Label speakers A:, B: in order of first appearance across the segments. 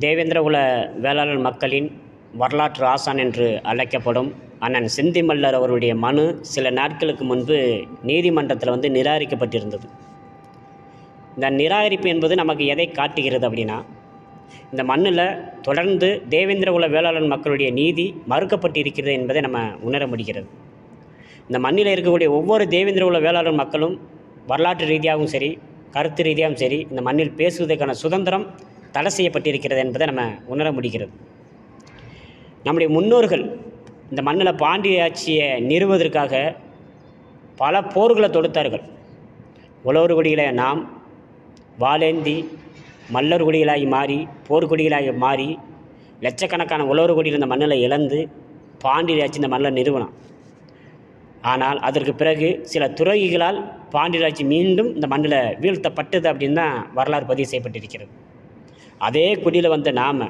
A: தேவேந்திரகுல வேளாளர் மக்களின் வரலாற்று ஆசான் என்று அழைக்கப்படும் அண்ணன் செந்திமல்லர் அவருடைய மனு சில நாட்களுக்கு முன்பு நீதிமன்றத்தில் வந்து நிராகரிக்கப்பட்டிருந்தது. இந்த நிராகரிப்பு என்பது நமக்கு எதை காட்டுகிறது அப்படின்னா இந்த மண்ணில் தொடர்ந்து தேவேந்திரகுல வேளாளர் மக்களுடைய நீதி மறுக்கப்பட்டிருக்கிறது என்பதை நம்ம உணர முடிகிறது. இந்த மண்ணில் இருக்கக்கூடிய ஒவ்வொரு தேவேந்திரகுல வேளாளர் மக்களும் வரலாற்று ரீதியாகவும் சரி கருத்து ரீதியாகவும் சரி இந்த மண்ணில் பேசுவதற்கான சுதந்திரம் தடை செய்யப்பட்டிருக்கிறது என்பதை நம்ம உணர முடிகிறது. நம்முடைய முன்னோர்கள் இந்த மண்ணில் பாண்டிய ஆட்சியை நிறுவதற்காக பல போர்களை தொடுத்தார்கள். உழவர்குடியில நாம் வாலேந்தி மல்லர் குடிகளாகி மாறி போர்க்குடிகளாகி மாறி லட்சக்கணக்கான உழவர் குடியில் இந்த மண்ணில் இழந்து பாண்டிய ஆட்சி இந்த மண்ணில் நிறுவனம் ஆனால் அதற்கு பிறகு சில துறவிகளால் பாண்டியராட்சி மீண்டும் இந்த மண்ணில் வீழ்த்தப்பட்டது அப்படின்னு தான் வரலாறு பதிவு செய்யப்பட்டிருக்கிறது. அதே குடியில் வந்த நாம்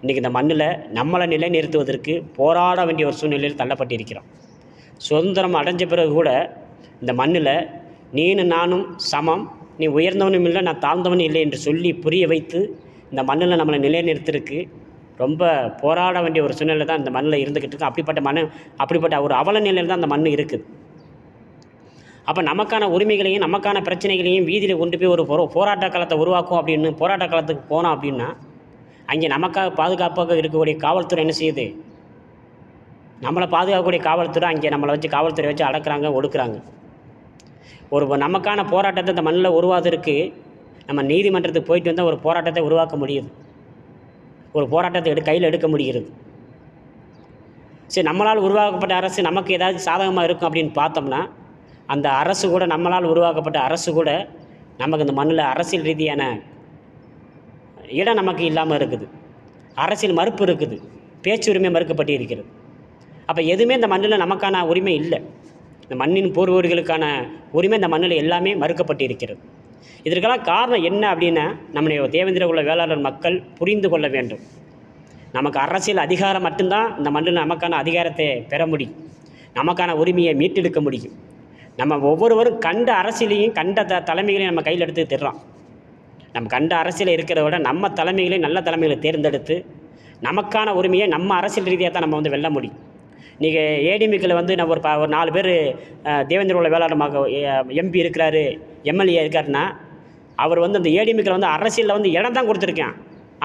A: இன்றைக்கி இந்த மண்ணில் நம்மளை நிலைநிறுத்துவதற்கு போராட வேண்டிய ஒரு சூழ்நிலையில் தள்ளப்பட்டிருக்கிறோம். சுதந்திரம் அடைஞ்ச பிறகு கூட இந்த மண்ணில் நீனும் நானும் சமம் நீ உயர்ந்தவனும் இல்லை நான் தாழ்ந்தவனும் இல்லை என்று சொல்லி புரிய வைத்து இந்த மண்ணில் நம்மளை நிலைநிறுத்திருக்கு ரொம்ப போராட வேண்டிய ஒரு சூழ்நிலை தான் இந்த மண்ணில் இருந்துக்கிட்டு இருக்கு. அப்படிப்பட்ட மண் அப்படிப்பட்ட ஒரு அவல நிலையில் தான் அந்த மண் இருக்குது. அப்போ நமக்கான உரிமைகளையும் நமக்கான பிரச்சனைகளையும் வீதியில் கொண்டு போய் ஒரு போரோ போராட்ட காலத்தை உருவாக்கும் அப்படின்னு போராட்ட காலத்துக்கு போனோம் அப்படின்னா அங்கே நமக்காக பாதுகாப்பாக இருக்கக்கூடிய காவல்துறை என்ன செய்யுது? நம்மளை பாதுகாக்கக்கூடிய காவல்துறை அங்கே நம்மளை வச்சு காவல்துறை வச்சு அடக்குறாங்க ஒடுக்குறாங்க. ஒரு நமக்கான போராட்டத்தை இந்த மண்ணில் உருவாதற்கு நம்ம நீதிமன்றத்துக்கு போயிட்டு வந்தால் ஒரு போராட்டத்தை உருவாக்க முடியுது. ஒரு போராட்டத்தை எடு கையில் எடுக்க முடிகிறது. சரி நம்மளால் உருவாக்கப்பட்ட அரசு நமக்கு ஏதாவது சாதகமாக இருக்கும் அப்படின்னு பார்த்தோம்னா அந்த அரசு கூட நம்மளால் உருவாக்கப்பட்ட அரசு கூட நமக்கு இந்த மண்ணில் அரசியல் ரீதியான இடம் நமக்கு இல்லாமல் இருக்குது. அரசியல் மறுப்பு இருக்குது. பேச்சு உரிமை மறுக்கப்பட்டு இருக்கிறது அப்போ எதுவுமே இந்த மண்ணில் நமக்கான உரிமை இல்லை. இந்த மண்ணின் பூர்வர்களுக்கான உரிமை இந்த மண்ணில் எல்லாமே மறுக்கப்பட்டு இருக்கிறது இதற்கெல்லாம் காரணம் என்ன அப்படின்னா நம்முடைய தேவேந்திர குல வேளாளர் மக்கள் புரிந்து கொள்ள வேண்டும். நமக்கு அரசியல் அதிகாரம் மட்டும்தான் இந்த மண்ணில் நமக்கான அதிகாரத்தை பெற முடியும். நமக்கான உரிமையை மீட்டெடுக்க முடியும். நம்ம ஒவ்வொருவரும் கண்ட அரசியலையும் கண்ட த தலைமைகளையும் நம்ம கையில் எடுத்து தர்றோம் நம்ம கண்ட அரசியல் இருக்கிறத விட நம்ம தலைமைகளையும் நல்ல தலைமைகளை தேர்ந்தெடுத்து நமக்கான உரிமையை நம்ம அரசியல் ரீதியாக தான் நம்ம வந்து வெல்ல முடியும். நீங்கள் ஏடிமிக்கில் வந்து நம்ம ஒரு ப ஒரு நாலு பேர் தேவேந்திர உள்ள எம்பி இருக்கிறாரு எம்எல்ஏ இருக்காருன்னா அவர் வந்து அந்த ஏடிமிக்கில் வந்து அரசியலில் வந்து இடம் தான் கொடுத்துருக்கான்.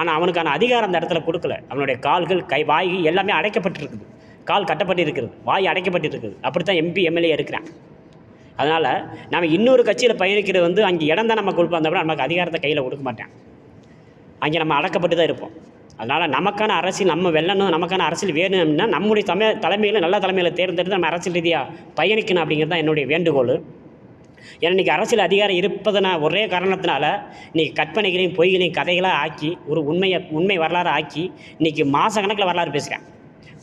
A: ஆனால் அவனுக்கான அதிகாரம் அந்த இடத்துல கொடுக்கல. அவனுடைய கால்கள் கை வாய் எல்லாமே அடைக்கப்பட்டிருக்குது. கால் கட்டப்பட்டு இருக்கிறது வாய் அடைக்கப்பட்டு இருக்குது அப்படி தான் எம்பி எம்எல்ஏ இருக்கிறான். அதனால் நம்ம இன்னொரு கட்சியில் பயணிக்கிறது வந்து அங்கே இடம் தான் நம்ம கொடுப்போம். அந்த நமக்கு அதிகாரத்தை கையில் கொடுக்க மாட்டேன் அங்கே நம்ம அடக்கப்பட்டு தான் இருப்போம். அதனால் நமக்கான அரசியல் நம்ம வெல்லணும் நமக்கான அரசியல் வேணும்னா நம்முடைய தமிழ் தலைமையில் நல்ல தலைமையில் தேர்ந்தெடுத்து நம்ம அரசியல் ரீதியாக பயணிக்கணும் அப்படிங்கிறது தான் என்னுடைய வேண்டுகோள். ஏன்னா இன்றைக்கி அரசியல் அதிகாரம் இருப்பதனா ஒரே காரணத்தினால இன்றைக்கி கற்பனைகளையும் பொய்களையும் கதைகளாக ஆக்கி ஒரு உண்மையை உண்மை வரலாறு ஆக்கி இன்றைக்கி மாத கணக்கில் வரலாறு பேசுகிறேன்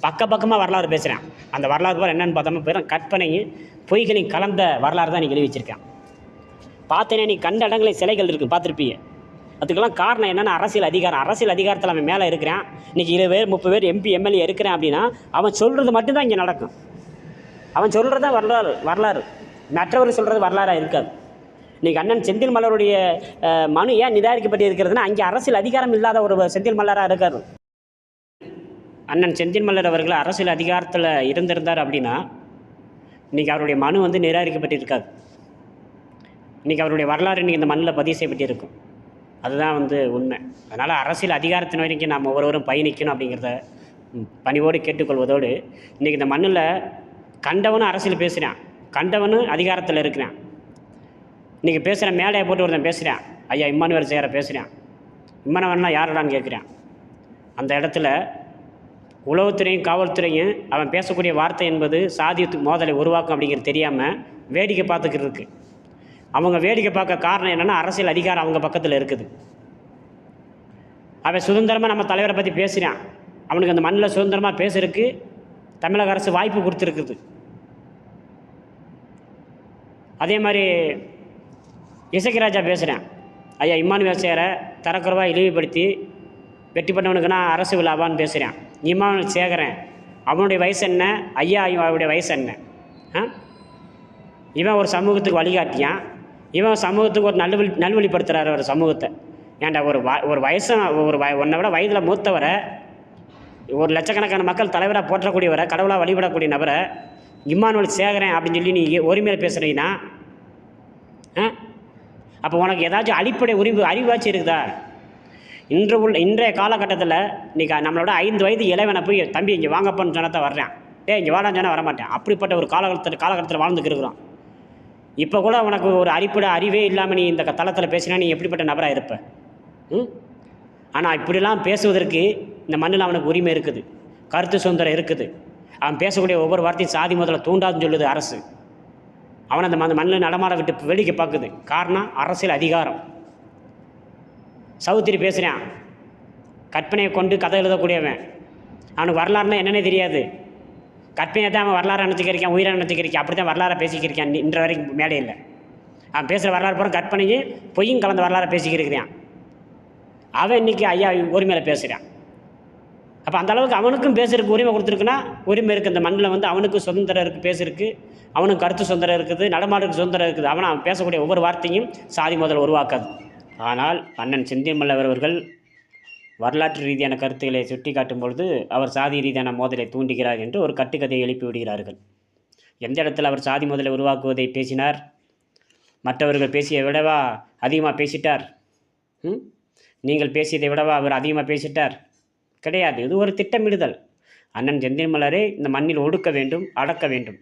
A: பக்க பக்கமாக வரலாறு பேசுகிறேன் அந்த வரலாறு போல் என்னென்னு பார்த்தோம்னா போயிடும் கற்பனையும் பொய்களையும் கலந்த வரலாறு தான் நீ எழுதி வச்சுருக்கேன் பார்த்தேனே நீ கண்ட இடங்களில் சிலைகள் இருக்குது பார்த்துருப்பீங்க. அதுக்கெல்லாம் காரணம் என்னென்னா அரசியல் அதிகாரம். அரசியல் அதிகாரத்தில் அவன் மேலே இருக்கிறான். இன்றைக்கி இருபது பேர் முப்பது பேர் எம்பி எம்எல்ஏ இருக்கிறேன் அப்படின்னா அவன் சொல்கிறது மட்டும்தான் இங்கே நடக்கும். அவன் சொல்கிறது தான் வரலாறு வரலாறு. மற்றவர் சொல்கிறது வரலாறாக இருக்காது. இன்றைக்கி அண்ணன் செந்தில் மலருடைய மனு ஏன் நிராகரிக்கப்பட்டு இருக்கிறதுனா அங்கே அரசியல் அதிகாரம் இல்லாத ஒரு செந்தில் மலராக இருக்கார். அண்ணன் செந்தில் மலர் அவர்கள் அரசியல் அதிகாரத்தில் இருந்திருந்தார் அப்படின்னா இன்றைக்கி அவருடைய மனு வந்து நிராகரிக்கப்பட்டிருக்காது. இன்றைக்கி அவருடைய வரலாறு இன்றைக்கி இந்த மண்ணில் பதிவு செய்யப்பட்டிருக்கும். அதுதான் வந்து உண்மை. அதனால் அரசியல் அதிகாரத்தின் வரைக்கும் நாம் ஒவ்வொருவரும் பயணிக்கணும் அப்படிங்கிறத பணிவோடு கேட்டுக்கொள்வதோடு இன்றைக்கி இந்த மண்ணில் கண்டவனும் அரசியல் பேசுகிறான் கண்டவனும் அதிகாரத்தில் இருக்கிறான். இன்றைக்கி பேசுகிறேன் மேடையை போட்டு ஒருத்தன் பேசுகிறான் ஐயா இம்மானுவர் சேர பேசுகிறான் இம்மானவன்னா யாருடான்னு கேட்குறான் அந்த இடத்துல உளவுத்துறையும் காவல்துறையும் அவன் பேசக்கூடிய வார்த்தை என்பது சாதியத்துக்கு மோதலை உருவாக்கும் அப்படிங்கிறது தெரியாமல் வேடிக்கை பார்த்துக்கிட்டு இருக்கு அவங்க வேடிக்கை பார்க்க காரணம் என்னென்னா அரசியல் அதிகாரம் அவங்க பக்கத்தில் இருக்குது. அவன் சுதந்திரமாக நம்ம தலைவரை பற்றி பேசுகிறான் அவனுக்கு அந்த மண்ணில் சுதந்திரமாக பேசுறதுக்கு தமிழக அரசு வாய்ப்பு கொடுத்துருக்குது. அதே மாதிரி இசக்கிராஜா பேசுகிறேன் ஐயா இம்மானுவேல் சேரை தரக்குறவாக இழிவுபடுத்தி வெற்றி பண்ணவனுக்குன்னா அரசு விழாவான்னு பேசுகிறேன் இம்மானுவேல் சேகரன். அவனுடைய வயசு என்ன? ஐயா அவருடைய வயசு என்ன? ஆ? இவன் ஒரு சமூகத்துக்கு வழிகாட்டியான். இவன் சமூகத்துக்கு ஒரு நல்வழி நல்வழிப்படுத்துகிறாரு ஒரு சமூகத்தை. ஏன்டா ஒரு வ ஒரு வயசு ஒரு வய உன்னை விட வயதில் மூத்தவரை ஒரு லட்சக்கணக்கான மக்கள் தலைவராக போற்றக்கூடியவரை கடவுளாக வழிபடக்கூடிய நபரை இம்மானுவல் சேகரன் அப்படின்னு சொல்லி நீ உரிமையில் பேசுகிறீங்கன்னா ஆ? அப்போ உனக்கு ஏதாச்சும் அடிப்படை உரிமை அறிவாச்சும் இருக்குதா? இன்று உள்ள இன்றைய காலகட்டத்தில் இன்றைக்கி நம்மளோட ஐந்து வயது இளைவனை போய் தம்பி இங்கே வாங்கப்பான்னு சொன்னா வர்றேன். டே இங்கே வாடான்னு சொன்னால் வரமாட்டேன். அப்படிப்பட்ட ஒரு காலகட்டத்தில் காலகட்டத்தில் வாழ்ந்துக்கு இப்போ கூட உனக்கு ஒரு அறிப்பிட அறிவே இல்லாமல் நீ இந்த தளத்தில் பேசினா நீ எப்படிப்பட்ட நபராக இருப்ப? ம்? ஆனால் இப்படிலாம் பேசுவதற்கு இந்த மண்ணில் அவனுக்கு உரிமை இருக்குது. கருத்து சுதந்திரம் இருக்குது. அவன் பேசக்கூடிய ஒவ்வொரு வார்த்தையும் சாதி முதல்ல தூண்டாதுன்னு சொல்லுது அரசு. அவனை அந்த ம- மண்ணில் நடமாட விட்டு வேடிக்கை பார்க்குது. காரணம் அரசியல் அதிகாரம். சௌத்திரி பேசுகிறான் கற்பனையை கொண்டு கதை எழுதக்கூடியவன். அவனுக்கு வரலாறுனா என்னன்னே தெரியாது. கற்பனையை தான் அவன் வரலாறு நினச்சிக்கிறக்கான் உயிரை நினச்சிக்கிறக்கான் அப்படி தான் வரலாறை பேசிக்கிருக்கான் இன்ற வரைக்கும் மேடையில். அவன் பேசுகிற வரலாறு பூரா கற்பனையும் பொய்யும் கலந்த வரலாறை பேசிக்கிருக்கிறான். அவன் இன்னைக்கு ஐயா உரிமையில் பேசுகிறான் அப்போ அந்த அளவுக்கு அவனுக்கும் பேசுறதுக்கு உரிமை கொடுத்துருக்குன்னா உரிமை இருக்குது இந்த மண்ணில் வந்து அவனுக்கு சுதந்திரம் இருக்குது பேசுறதுக்கு அவனுக்கு கருத்து சுதந்திரம் இருக்குது நடமாடுறதுக்கு சுதந்திரம் இருக்குது. அவன் அவன் பேசக்கூடிய ஒவ்வொரு வார்த்தையும் சாதி முதல் உருவாக்காது. ஆனால் அண்ணன் செந்தில்மல்லவர் அவர்கள் வரலாற்று ரீதியான கருத்துக்களை சுட்டி காட்டும் பொழுது அவர் சாதி ரீதியான மோதலை தூண்டுகிறார் என்று ஒரு கட்டுக்கதையை எழுப்பிவிடுகிறார்கள் எந்த இடத்தில் அவர் சாதி மோதலை உருவாக்குவதை பேசினார்? மற்றவர்கள் பேசிய விடவா அதிகமாக பேசிட்டார்? ம்? நீங்கள் பேசியதை விடவா அவர் அதிகமாக பேசிட்டார்? கிடையாது இது ஒரு திட்டமிடுதல். அண்ணன் செந்தில்மலரை இந்த மண்ணில் ஒடுக்க வேண்டும் அடக்க வேண்டும்.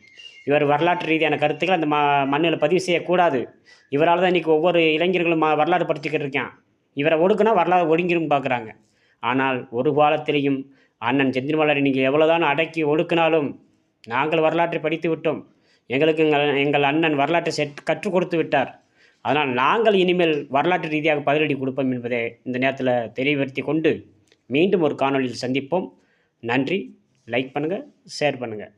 A: இவர் வரலாற்று ரீதியான கருத்துக்கள் அந்த ம மண்ணில் பதிவு செய்யக்கூடாது. இவரால் தான் இன்றைக்கி ஒவ்வொரு இளைஞர்களும் வரலாறு படுத்திக்கிட்டு இருக்கான். இவரை ஒடுக்குனா வரலாறு ஒடுங்கிரும் பார்க்குறாங்க. ஆனால் ஒரு காலத்திலையும் அண்ணன் செந்தில்மலரை நீங்கள் எவ்வளோதான் அடக்கி ஒடுக்கினாலும் நாங்கள் வரலாற்றை படித்து விட்டோம். எங்களுக்கு எங்கள் எங்கள் அண்ணன் வரலாற்றை செட் கற்றுக் கொடுத்து விட்டார். அதனால் நாங்கள் இனிமேல் வரலாற்று ரீதியாக பதிலடி கொடுப்போம் என்பதை இந்த நேரத்தில் தெளிவுபடுத்தி கொண்டு மீண்டும் ஒரு காணொளியில் சந்திப்போம். நன்றி. லைக் பண்ணுங்கள் ஷேர் பண்ணுங்கள்